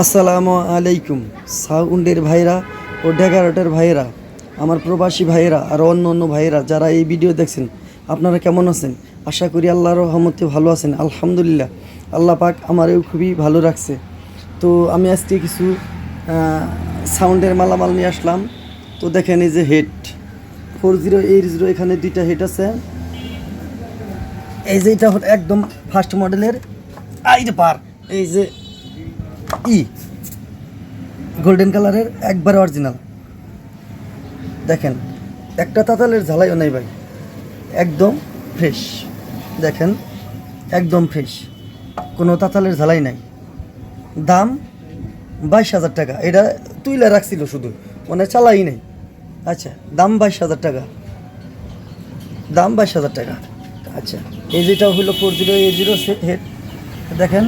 আসসালামু আলাইকুম, সাউন্ডের ভাইরা ও ডেগারটের ভাইরা, আমার প্রবাসী ভাইয়েরা আর অন্য অন্য ভাইয়েরা যারা এই ভিডিও দেখছেন, আপনারা কেমন আছেন? আশা করি আল্লাহর রহমতে ভালো আছেন, আলহামদুলিল্লাহ। আল্লাহ পাক আমারও খুবই ভালো রাখছে। তো আমি আজকে কিছু সাউন্ডের মালামাল নিয়ে আসলাম। তো দেখেন এই যে head, four zero eight zero এখানে দুইটা হেড আছে। এই যে এটা একদম ফার্স্ট মডেলের আই রে পার এই যে ই। গোল্ডেন কালারের একবার অরিজিনাল দেখেন, একটা তাতালের ঝালাইও নাই ভাই। একদম ফ্রেশ দেখেন, একদম ফ্রেশ কোনো তাতালের ঝালাই নাই। দাম বাইশ হাজার টাকা। এটা তুইলা রাখছিল শুধু। মানে চালাই নাই। আচ্ছা দাম বাইশ হাজার টাকা। দাম বাইশ হাজার টাকা। আচ্ছা এই যেটা হলো four zero eight zero head দেখেন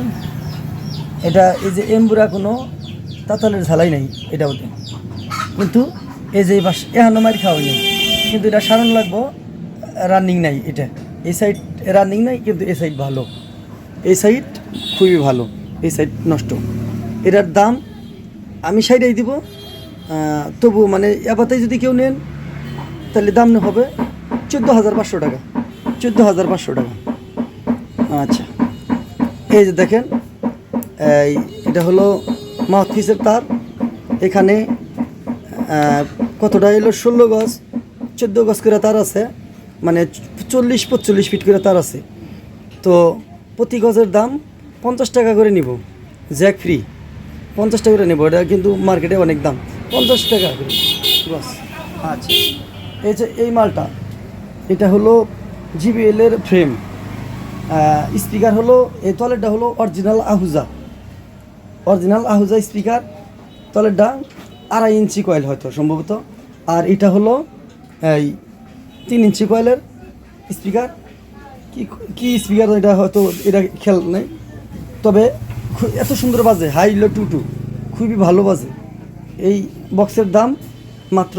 এটা এই যে এমবুরা কোনো তাতালের ঝালাই নাই, এটা ওতে কিন্তু এই যে বাস এহানো মারি খাওয়াই নেই কিন্তু এটা সারান লাগবো, রানিং নাই এটা। এই সাইড রানিং নাই, কিন্তু এই সাইড ভালো। এই সাইড খুবই ভালো, এই সাইড নষ্ট। এটার দাম আমি সাইডেই দিব তবু মানে এবারতে যদি কেউ নেন, তাহলে দাম হবে চোদ্দ হাজার পাঁচশো টাকা। চোদ্দ হাজার পাঁচশো টাকা। আচ্ছা। এই যে দেখেন এটা হলো মাউথপিসের তার। এখানে কতটা এলো ষোলো গজ চোদ্দ গজ করে তার আছে। মানে চল্লিশ পঁচল্লিশ ফিট করে তার আছে। তো প্রতি গজের দাম পঞ্চাশ টাকা করে নিব। Jack free. পঞ্চাশ টাকা করে নেব। এটা কিন্তু মার্কেটে অনেক দাম। পঞ্চাশ টাকা করে। বাস। আচ্ছা। এই যে এই মালটা এটা হলো জিবিএলের ফ্রেম স্পিকার হলো এই তলেরটা হলো original Ahuja. Original Ahuja speaker তলেরটা আড়াই ইঞ্চি কয়েল হয়তো সম্ভবত। আর এটা হলো, এই, তিন ইঞ্চি কয়েলের স্পিকার। কি কি স্পিকার এটা হয়তো এটা খেয়াল নেই। তবে এত সুন্দর বাজে, হাই লো টু টু, খুবই ভালো বাজে। এই বক্সের দাম মাত্র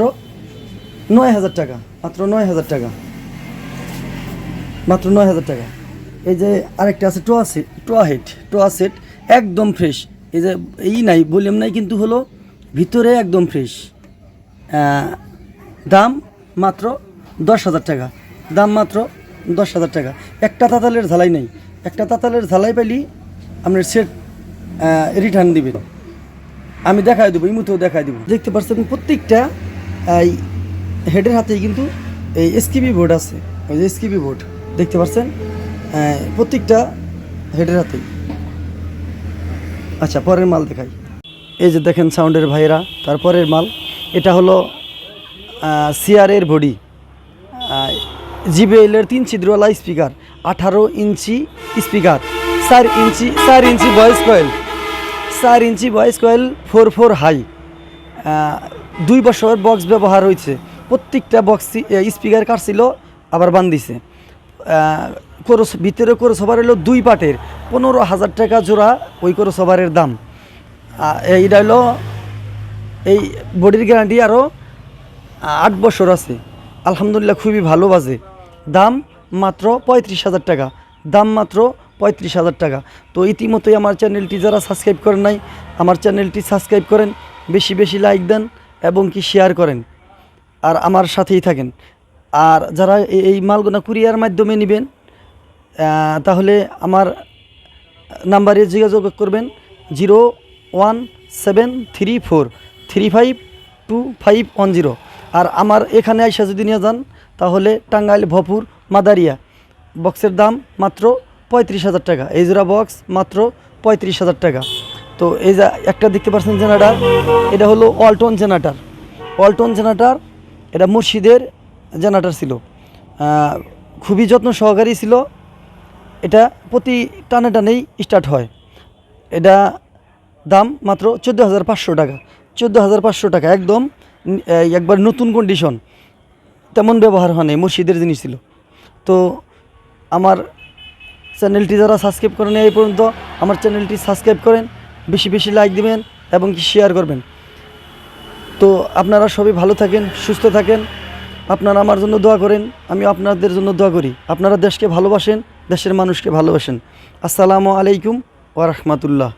নয় হাজার টাকা, মাত্র নয় হাজার টাকা। মাত্র নয় হাজার টাকা। এই যে আরেকটা আছে টোয়া সেট, টোয়া হেড, টোয়া সেট, একদম ফ্রেশ। এই যে এই নাই, ভলিউম নাই, কিন্তু হলো ভিতরে একদম ফ্রেশ দাম মাত্র দশ হাজার টাকা। দাম মাত্র দশ হাজার টাকা। একটা তাতালের ঝালাই নেই। একটা তাতালের ঝালাই পাইলি আপনার সেট রিটার্ন দিবেন। আমি দেখাই দেবো এই মুহূর্তেও দেখাই দেবো। দেখতে পাচ্ছেন প্রত্যেকটা এই হেডের হাতেই কিন্তু এই এসকিবি বোর্ড আছে। ওই যে এসকিবি বোর্ড দেখতে পাচ্ছেন প্রত্যেকটা হেডের হাতেই। আচ্ছা পরের মাল দেখাই। এই যে দেখেন সাউন্ডের ভাইরা তারপরের মাল, এটা হলো সিআরের বডি। জিবিএলের তিন ছিদ্রওয়ালা স্পিকার, আঠারো ইঞ্চি স্পিকার, চার ইঞ্চি চার ইঞ্চি ভয়েস কয়েল, চার inch voice coil, four four high. দুই বছর বক্স ব্যবহার হয়েছে প্রত্যেকটা বক্স স্পিকার কাটছিল, আবার বান্ধিছে কোরস, ভিতরে কোরস ওভার হলো দুই পাটের। পনেরো হাজার টাকা জোড়া ওই কোরস ওভারের দাম এইটা হলো, এই বডির গ্যারান্টি আরও আট বছর আছে। আলহামদুলিল্লাহ খুবই ভালো বাজে। দাম মাত্র পঁয়ত্রিশ হাজার টাকা। দাম মাত্র পঁয়ত্রিশ হাজার টাকা। তো ইতিমধ্যেই আমার চ্যানেলটি যারা সাবস্ক্রাইব করেন নাই, আমার চ্যানেলটি সাবস্ক্রাইব করেন, বেশি বেশি লাইক দেন এবং কি শেয়ার করেন। আর আমার সাথেই থাকেন। আর যারা এই মালগুনা কুরিয়ার মাধ্যমে নেবেন তাহলে আমার নাম্বারে যোগাযোগ করবেন zero one seven three four three five two five one zero. আর আমার এখানে আইসা যদি নিয়ে যান, তাহলে টাঙ্গাইল, ভপুর, মাদারিয়া, বক্সের দাম মাত্র পঁয়ত্রিশ হাজার টাকা। এই জোড়া বক্স মাত্র পঁয়ত্রিশ হাজার টাকা। তো এই যে একটা দেখতে পাচ্ছেন জেনারেটার, এটা হলো ওয়ালটন জেনারেটার। ওয়ালটন জেনারেটার, এটা মুর্শিদের জেনারেটার ছিল। খুবই যত্ন সহকারী ছিল। এটা প্রতি টানে টানেই স্টার্ট হয়। এটা দাম মাত্র চোদ্দ হাজার পাঁচশো টাকা। চোদ্দ হাজার পাঁচশো টাকা একদম একবার নতুন কন্ডিশন তেমন ব্যবহার হয় হয়নি মুর্শিদের জিনিস ছিল। তো আমার চ্যানেলটি যারা সাবস্ক্রাইব করেন এই পর্যন্ত, আমার চ্যানেলটি সাবস্ক্রাইব করেন, বেশি বেশি লাইক দিবেন এবং কি শেয়ার করবেন। তো আপনারা সবাই ভালো থাকেন, সুস্থ থাকেন। আপনারা আমার জন্য দোয়া করেন, আমি আপনাদের জন্য দোয়া করি। আপনারা দেশকে ভালোবাসেন দেশের মানুষকে ভালোবাসেন। আসসালামু আলাইকুম ওয়া রাহমাতুল্লাহ।